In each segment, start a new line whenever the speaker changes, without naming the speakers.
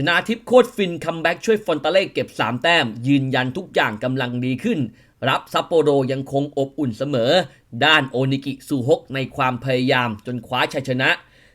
ชนะทิพย์โคตรฟินคัมแบ็กช่วยฟอนตาเล่เก็บ 3 แต้ม ยืนยันทุกอย่างกำลังดีขึ้น รับซัปโปโรยังคงอบอุ่นเสมอ ด้านโอนิกิซูฮกในความพยายามจนคว้าชัยชนะ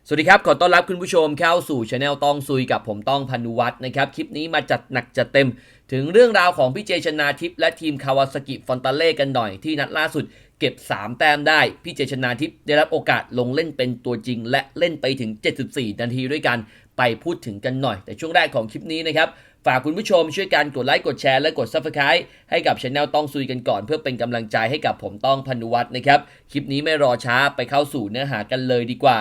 สวัสดีครับ ขอต้อนรับคุณผู้ชมเข้าสู่ช anel ต้องซุยกับผมต้องพันุวัฒน์นะครับ คลิปนี้มาจัดหนักจัดเต็ม ถึงเรื่องราวของพี่เจชนาทิพและทีมคาวาซากิฟอนตาเล่กันหน่อยที่นัดล่าสุดเก็บ 3 แต้มได้ พี่เจชนาทิพได้รับโอกาสลงเล่นเป็นตัวจริง และเล่นไปถึง 74 นาทีด้วยกัน ไปพูดถึงกันหน่อย แต่ช่วงแรกของคลิปนี้นะครับ ฝากคุณผู้ชมช่วยการกดไลค์กดแชร์และกด Subscribe ให้กับช anel ต้องซุยกันก่อน เพื่อเป็นกำลังใจให้กับผมต้องพันุวัฒน์นะครับ คลิปนี้ไม่รอช้าไปเข้าสู่เนื้อหากันเลยดีกว่า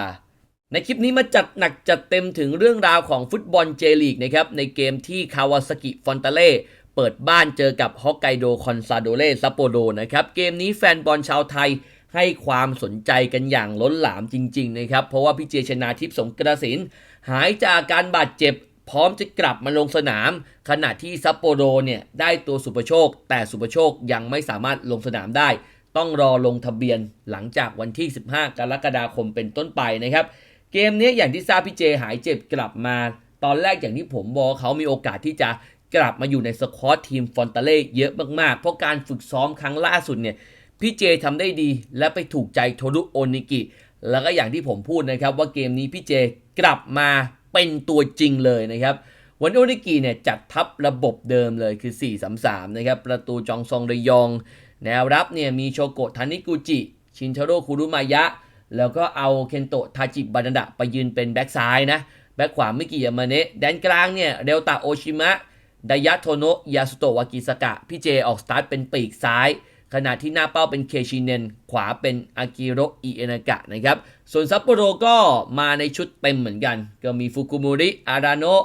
ในคลิปนี้มาจัดหนักจัดเต็มถึงเรื่องราวของฟุตบอลเจลีกนะครับในเกมที่คาวาซากิฟอนตาเล่เปิดบ้านเจอกับฮอกไกโดคอนซาโดเล่ซัปโปโดนะครับเกมนี้แฟนบอลชาวไทย ให้ความสนใจกันอย่างล้นหลามจริงๆนะครับ เพราะว่าพี่เจชนาทิพย์สงกระสินหายจากอาการบาดเจ็บพร้อมจะกลับมาลงสนาม ขณะที่ซัปโปโรเนี่ยได้ตัวสุปโชค แต่สุปโชคยังไม่สามารถลงสนามได้ ต้องรอลงทะเบียนหลังจากวันที่ 15 กรกฎาคมเป็นต้นไปนะครับ เกมนี้อย่างที่ทราบพี่เจหายเจ็บกลับมา ตอนแรกอย่างที่ผมบอกเขามีโอกาสที่จะกลับมาอยู่ในสควอตทีมฟอนตาเล่เยอะมากๆ เพราะการฝึกซ้อมครั้งล่าสุดเนี่ย พี่เจทำได้ดีและไปถูกใจโทรุโอนิกิ แล้วก็อย่างที่ผมพูดนะครับว่าเกมนี้พี่เจกลับมาเป็นตัวจริงเลยนะครับ วันโอนิกิเนี่ยจัดทัพระบบเดิมเลยคือ 4-3-3 นะครับ ประตูจองซองเรยอง แนวรับเนี่ยมีโชโกะทานิกุจิ ชินทาโร่คุรุมายะ แล้วก็เอาเคนโตะทาจิบานาดะไปยืนเป็นแบ็กซ้ายนะ แบ็กขวามิกิยามาเนะแดนกลางเนี่ยเดลตาโอชิมะดายะโทโนะยาสุโตะวากิสกะพี่เจออกสตาร์ทเป็นปีกซ้าย ขณะที่หน้าเป้าเป็นเคชินเนน ขวาเป็นอากิโรอิเอนากะนะครับ ส่วนซัปโปโรก็มาในชุดเต็มเหมือนกัน ก็มีฟุกุมุริ อาราโนะ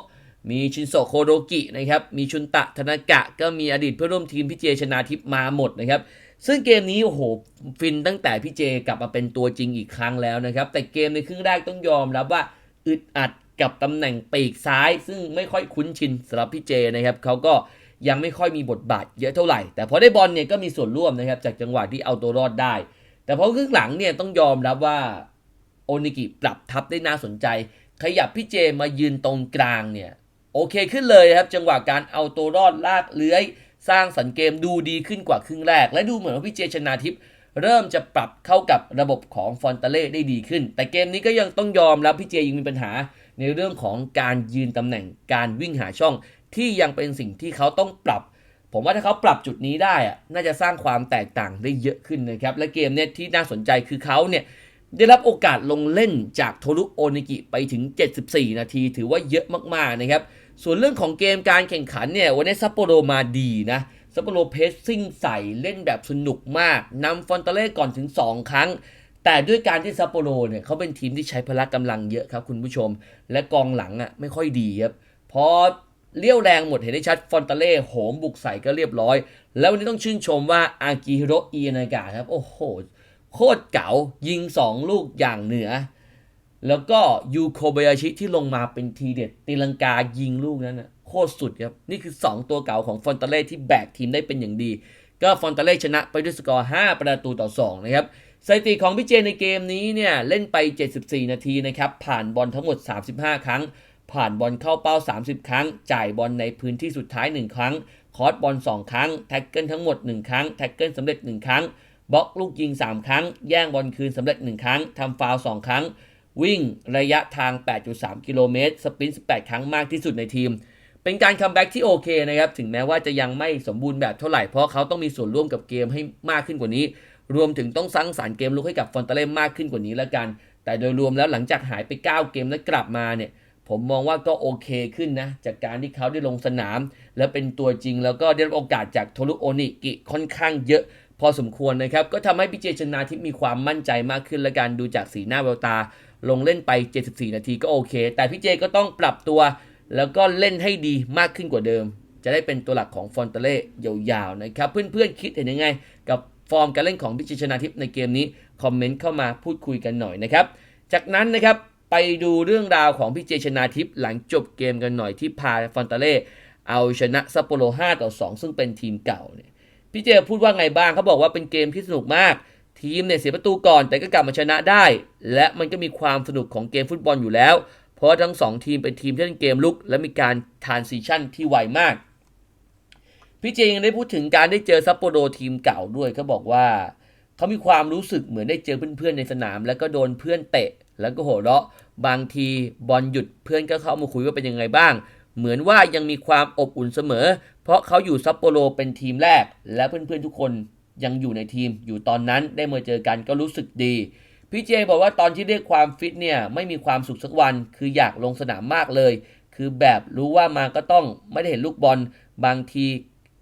มีชินโซโคโรกินะครับ มีชุนตะธนากะ ก็มีอดีตเพื่อนร่วมทีมพี่เจชนาทิพมาหมดนะครับ ซึ่งเกมนี้โอ้โหฟินตั้งแต่พี่เจกลับมาเป็นตัวจริงอีกครั้งแล้วนะครับ แต่เกมในครึ่งแรกต้องยอมรับว่าอึดอัดกับตำแหน่งปีกซ้าย ซึ่งไม่ค่อยคุ้นชินสำหรับพี่เจนะครับเขาก็ ยังไม่ค่อยมีบทบาทเยอะเท่าไหร่ แต่พอได้บอลเนี่ยก็มีส่วนร่วมนะครับจากจังหวะที่เอาตัวรอดได้ แต่พอครึ่งหลังเนี่ยต้องยอมรับว่าโอนิกิปรับทับได้น่าสนใจ ขยับพี่เจมายืนตรงกลางเนี่ยโอเคขึ้นเลยครับจังหวะการเอาตัวรอดลากเลื้อย สร้างสรรค์เกมดูดีขึ้นกว่าครึ่งแรก และดูเหมือนว่าพี่เจชนาทิพย์เริ่มจะปรับเข้ากับระบบของฟอนตาเล่ได้ดีขึ้น แต่เกมนี้ก็ยังต้องยอมรับพี่เจยังมีปัญหาในเรื่องของการยืนตำแหน่งการวิ่งหาช่อง ที่ยังเป็นสิ่งที่เขาต้องปรับ ผมว่าถ้าเขาปรับจุดนี้ได้อะน่าจะสร้างความแตกต่างได้เยอะขึ้นนะครับ และเกมเนี้ยที่น่าสนใจคือเขาเนี่ยได้รับโอกาสลงเล่นจากโทรุโอนิกิไปถึง 74 นาที ถือว่าเยอะมากๆนะครับ ส่วนเรื่องของเกมการแข่งขันเนี่ยวันนี้ซัปโปโรมาดีนะซัปโปโรเพสซิ่งใส่เล่นแบบสนุกมากนำฟอนตเล่ก่อนถึง 2 ครั้ง แต่ด้วยการที่ซัปโปโรเนี่ยเขาเป็นทีมที่ใช้พละกำลังเยอะครับคุณผู้ชม และกองหลังอะไม่ค่อยดีครับพอ เลี้ยวแรงหมดเห็นได้ชัดฟอนตาเล่โหมบุกใส่ก็เรียบร้อย แล้ววันนี้ต้องชื่นชมว่าอากิฮิโรอินากะครับ โอ้โห โคตรเก๋ายิง 2 ลูกอย่างเหนือ แล้วก็ยูโคบายาชิที่ลงมาเป็นทีเด็ดตีลังกายิงลูกนั้นนะโคตรสุดครับ นี่คือ 2 ตัวเก่าของฟอนตาเล่ที่แบกทีมได้เป็นอย่างดี ก็ฟอนตาเล่ชนะไปด้วยสกอร์ 5 ประตูต่อ 2 นะครับสถิติของพี่เจในเกมนี้เนี่ยเล่นไป 74 นาทีนะครับผ่านบอลทั้งหมด 35 ครั้ง ผ่านบอลเข้าเป้า 30 ครั้ง จ่ายบอลในพื้นที่สุดท้าย 1 ครั้ง คอร์สบอล 2 ครั้ง แท็กเกิลทั้งหมด 1 ครั้ง แท็กเกิลสำเร็จ 1 ครั้ง บล็อกลูกยิง 3 ครั้ง แย่งบอลคืนสำเร็จ 1 ครั้ง ทำฟาวล์2ครั้ง วิ่งระยะทาง 8.3 กิโลเมตร สปรินต์18 ครั้งมากที่สุดในทีม เป็นการคัมแบ็กที่โอเคนะครับ ถึงแม้ว่าจะยังไม่สมบูรณ์แบบเท่าไหร่ เพราะเขาต้องมีส่วนร่วมกับเกมให้มากขึ้นกว่านี้ รวมถึงต้องสร้างสารรค์เกมลุกให้กับฟอนเตเล่มากขึ้นกว่านี้แล้วกัน แต่โดยรวมแล้วหลังจากหายไป 9 เกมแล้วกลับมาเนี่ย ผมมองว่าก็โอเคขึ้นนะ จากการที่เขาได้ลงสนาม และเป็นตัวจริงแล้วก็ได้รับโอกาสจากโทรุโอนิกิค่อนข้างเยอะพอสมควรนะครับ ก็ทำให้พี่เจชนาทิพย์มีความมั่นใจมากขึ้นและการดูจากสีหน้าแววตา ลงเล่นไป 74 นาทีก็โอเค แต่พี่เจก็ต้องปรับตัว แล้วก็เล่นให้ดีมากขึ้นกว่าเดิม จะได้เป็นตัวหลักของฟอนเตเล่ยาวๆนะครับ เพื่อนๆคิดเห็นยังไง กับฟอร์มการเล่นของพี่เจชนาทิพย์ในเกมนี้คอมเมนต์เข้ามาพูดคุยกันหน่อยนะครับจากนั้นนะครับ ไปดูเรื่องราวของพี่เจชนาทิพย์หลังจบเกมกันหน่อยที่พาฟอนเตเล่เอาชนะซัปโปโร 5 ต่อ 2 ซึ่งเป็นทีมเก่าเนี่ยพี่เจพูดว่าไงบ้างเขาบอกว่าเป็นเกมที่สนุกมาก ทีมเนี่ยเสียประตูก่อน แต่ก็กลับมาชนะได้ และมันก็มีความสนุกของเกมฟุตบอลอยู่แล้ว เพราะทั้งสองทีมเป็นทีมที่เล่นเกมลุก และมีการทานซิชันที่ไวมาก พี่เจยังได้พูดถึงการได้เจอซัปโปโรทีมเก่าด้วยเขาบอกว่าเขามีความรู้สึกเหมือนได้เจอเพื่อนๆในสนาม แล้วก็โดนเพื่อนเตะ แล้วก็โห่เราะบางทีบอลหยุดเพื่อนก็เข้ามาคุยว่าเป็นยังไงบ้าง เหมือนว่ายังมีความอบอุ่นเสมอ เพราะเขาอยู่ซัปโปโรเป็นทีมแรก และเพื่อนๆทุกคนยังอยู่ในทีม อยู่ตอนนั้นได้มาเจอกันก็รู้สึกดีพี่เจบอกว่าตอนที่เรียกความฟิตเนี่ยไม่มีความสุขสักวัน คืออยากลงสนามมากเลย คือแบบรู้ว่ามาก็ต้องไม่ได้เห็นลูกบอล บางที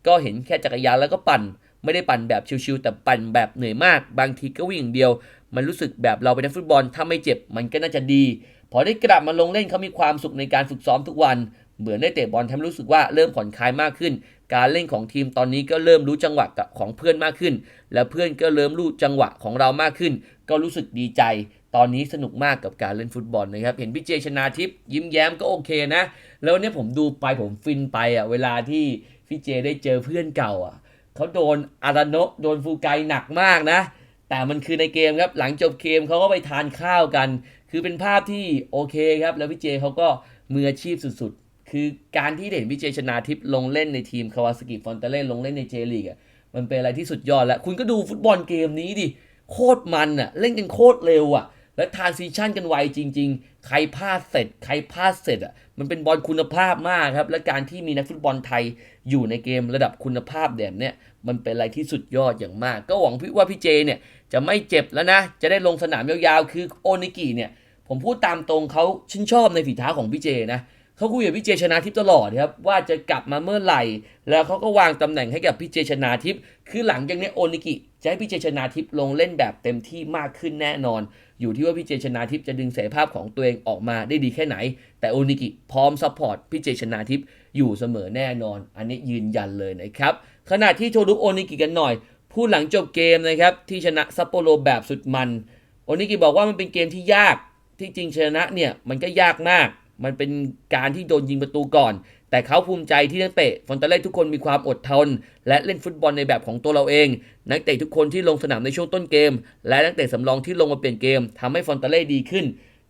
ก็เห็นแค่จักรยานแล้วก็ปั่น ไม่ได้ปั่นแบบชิวๆแต่ปั่นแบบเหนื่อยมาก บางทีก็วิ่งเดียว มันรู้สึกแบบเราเป็นนักฟุตบอลถ้าไม่เจ็บมันก็น่าจะดี พอได้กลับมาลงเล่นเขามีความสุขในการฝึกซ้อมทุกวัน เหมือนได้เตะบอลทำให้รู้สึกว่าเริ่มผ่อนคลายมากขึ้น การเล่นของทีมตอนนี้ก็เริ่มรู้จังหวะกับของเพื่อนมากขึ้น และเพื่อนก็เริ่มรู้จังหวะของเรามากขึ้น ก็รู้สึกดีใจ ตอนนี้สนุกมากกับการเล่นฟุตบอลนะครับ เห็นพี่เจชนาทิพย์ยิ้มแย้มก็โอเคนะ แล้วเนี่ยผมดูไปผมฟินไปอะเวลาที่พี่เจได้เจอเพื่อนเก่าอะเขาโดนอาราโนะโดนฟูไกหนักมากนะ แต่มันคือในเกมครับหลังจบเกมเขาก็ไปทานข้าวกัน คือเป็นภาพที่โอเคครับ แล้วพี่เจเขาก็มืออาชีพสุดๆ คือการที่เห็นพี่เจชนาทิพย์ลงเล่นในทีมคาวาสกิฟอนเตเล่ลงเล่นในเจลีกอะมันเป็นอะไรที่สุดยอดแล้ว คุณก็ดูฟุตบอลเกมนี้ดิโคตรมันอะเล่นกันโคตรเร็วอะ และทานซิชันกันไวจริง ๆ ใครพลาดเสร็จ ใครพลาดเสร็จอะมันเป็นบอลคุณภาพมากครับ และการที่มีนักฟุตบอลไทยอยู่ในเกมระดับคุณภาพแบบเนี้ยมันเป็นอะไรที่สุดยอดอย่างมาก ก็หวังพี่ว่าพี่เจเนี่ย จะไม่เจ็บแล้วนะ จะได้ลงสนามยาวๆ คือโอนิกิเนี่ย ผมพูดตามตรงเขาชื่นชอบในฝีเท้าของพี่เจนะเขาคุยกับพี่เจชนาทิพย์ตลอดครับว่าจะกลับมาเมื่อไหร่ แล้วเขาก็วางตำแหน่งให้กับพี่เจชนาทิพย์คือหลังจากนี้โอนิกิจะให้พี่เจชนาทิพย์ลงเล่นแบบเต็มที่มากขึ้นแน่นอน อยู่ที่ว่าพี่เจชนาทิพย์จะดึงศักยภาพของตัวเองออกมาได้ดีแค่ไหน แต่โอนิกิพร้อมซัพพอร์ตพี่เจชนาทิพย์อยู่เสมอแน่นอน อันนี้ยืนยันเลยนะครับขณะที่โทรุโอนิกิกันหน่อย พูดหลังจบเกมนะครับที่ชนะซัปโปโรแบบสุดมันโอนิกิบอกว่ามันเป็นเกมที่ยากที่จริงชนะเนี่ยมันก็ยากมาก มันเป็นการที่โดนยิงประตูก่อน แต่เขาภูมิใจที่นักเตะฟอนตาเล่ทุกคนมีความอดทน และเล่นฟุตบอลในแบบของตัวเราเอง นักเตะทุกคนที่ลงสนามในช่วงต้นเกม และนักเตะสำรองที่ลงมาเปลี่ยนเกมทำให้ฟอนตาเล่ดีขึ้น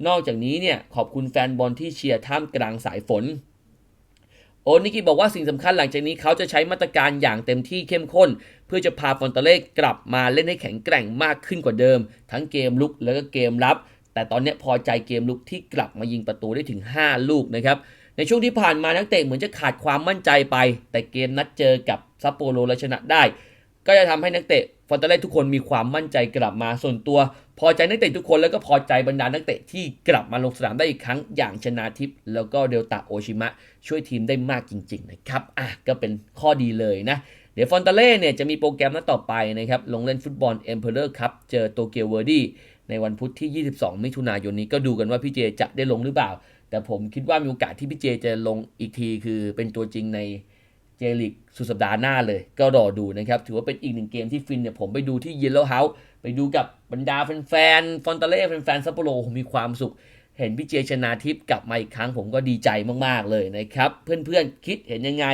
นอกจากนี้เนี่ยขอบคุณแฟนบอลที่เชียร์ท่ามกลางสายฝน โอนิกิบอกว่าสิ่งสำคัญหลังจากนี้เขาจะใช้มาตรการอย่างเต็มที่เข้มข้น เพื่อจะพาฟอนตาเล่กลับมาเล่นให้แข็งแกร่งมากขึ้นกว่าเดิม ทั้งเกมลุกแล้วก็เกมรับ แต่ตอนนี้พอใจเกมลุกที่กลับมายิงประตูได้ถึง 5 ลูกนะครับในช่วงที่ผ่านมานักเตะเหมือนจะขาดความมั่นใจไป แต่เกมนัดเจอกับซัปโปโรและชนะได้ ก็จะทำให้นักเตะฟอนเตเล่ทุกคนมีความมั่นใจกลับมาส่วนตัว พอใจนักเตะทุกคนแล้วก็พอใจบรรดานักเตะที่กลับมาลงสนามได้อีกครั้งอย่างชนาทิพย์แล้วก็เดลตาโอชิมะ ช่วยทีมได้มากจริงๆนะครับอะก็เป็นข้อดีเลยนะเดี๋ยวฟอนเตเล่เนี่ยจะมีโปรแกรมนัดต่อไปนะครับลงเล่นฟุตบอลเอ็มเพอเรอร์ครับเจอโตเกียวเวอร์ดี้ในวันพุธที่ 22 มิถุนายนนี้ก็ดูกันว่าพี่เจจะได้ลงหรือเปล่า แต่ผมคิดว่ามีโอกาสที่พี่เจจะลงอีกทีคือเป็นตัวจริงใน เจลิกสุดสัปดาห์หน้าเลย ก็รอดูนะครับ ถือว่าเป็นอีกหนึ่งเกมที่ฟินเนี่ยผมไปดูที่เยลโล่เฮาส์ไปดูกับบรรดาแฟนๆฟอนตาเล่แฟนๆซัปโปโรผมมีความสุข เห็นพี่เจชนาทิพย์กลับมาอีกครั้งผมก็ดีใจมากๆเลยนะครับ เพื่อนๆคิดเห็นยังไง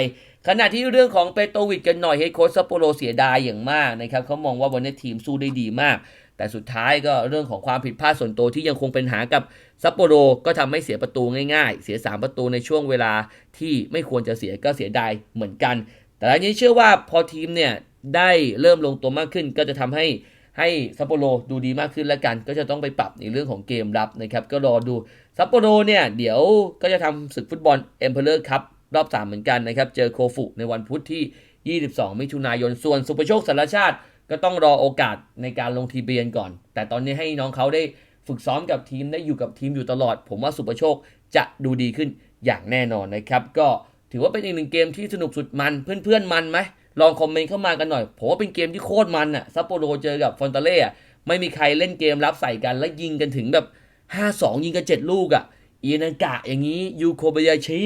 ขณะที่เรื่องของเปโตวิดกันหน่อยเฮดโค้ชซัปโปโรเสียดายอย่างมากนะครับเขามองว่าวันนี้ทีมสู้ได้ดีมาก แต่สุดท้ายก็เรื่องของความผิดพลาดส่วนตัวที่ยังคงเป็นหากับซัปโปโรก็ทำให้เสียประตูง่ายๆ เสีย 3 ประตูในช่วงเวลาที่ไม่ควรจะเสียก็เสียดายเหมือนกัน แต่อันนี้เชื่อว่าพอทีมเนี่ยได้เริ่มลงตัวมากขึ้นก็จะทำให้ให้ซัปโปโรดูดีมากขึ้นแล้วกัน ก็จะต้องไปปรับในเรื่องของเกมรับนะครับก็รอดูซัปโปโรเนี่ยเดี๋ยวก็จะทำศึกฟุตบอลเอ็มเพลเลอร์ครับรอบ 3 เหมือนกันนะครับ เจอโคฟุในวันพุธที่ 22 มิถุนายน ส่วนสุประโชคสารชาติ ก็ต้องรอโอกาสในการลงทะเบียนก่อน แต่ตอนนี้ให้น้องเขาได้ฝึกซ้อมกับทีมได้อยู่กับทีมอยู่ตลอด ผมว่าสุประโชคจะดูดีขึ้นอย่างแน่นอนนะครับ ก็ถือว่าเป็นอีกหนึ่งเกมที่สนุกสุดมันเพื่อนๆมันไหมลองคอมเมนต์เข้ามากันหน่อย ผมว่าเป็นเกมที่โคตรมันอะซัปโปโรเจอกับฟอนตาเล่อะไม่มีใครเล่นเกมรับใส่กัน แล้วยิงกันถึงแบบ 5-2 ยิงกัน 7 ลูกอะอีนากะอย่างนี้ยูโคบายาชิ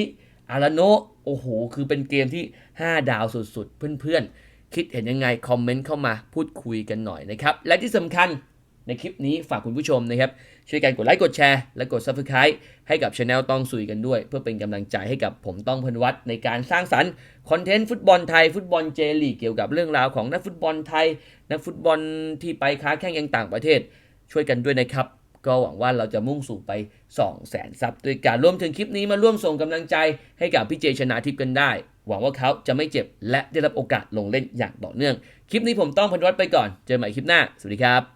อาราโนะโอ้โห คือเป็นเกมที่ 5 ดาวสุดๆ เพื่อนๆ คิดเห็นยังไง คอมเมนต์เข้ามาพูดคุยกันหน่อยนะครับ และที่สำคัญในคลิปนี้ฝากคุณผู้ชมนะครับ ช่วยกันกดไลค์กดแชร์และกด Subscribe ให้กับช anel ต้องสุยกันด้วย เพื่อเป็นกำลังใจให้กับผมต้องพนวัตในการสร้างสรรค์คอนเทนต์ฟุตบอลไทยฟุตบอลเจลีกเกี่ยวกับเรื่องราวของนักฟุตบอลไทย นักฟุตบอลที่ไปค้าแข่งยังต่างประเทศ ช่วยกันด้วยนะครับ ก็หวังว่าเราจะมุ่งสู่ไป 2 0 0แสนซับด้วยกันรวมถึงคลิปนี้มาร่วมส่งกำลังใจให้กับพี่เจชนาทิพย์กันได้ หวังว่าเขาจะไม่เจ็บและได้รับโอกาสลงเล่นอย่างต่อเนื่อง คลิปนี้ผมต้องพันวัตไปก่อน เจอกันใหม่คลิปหน้า สวัสดีครับ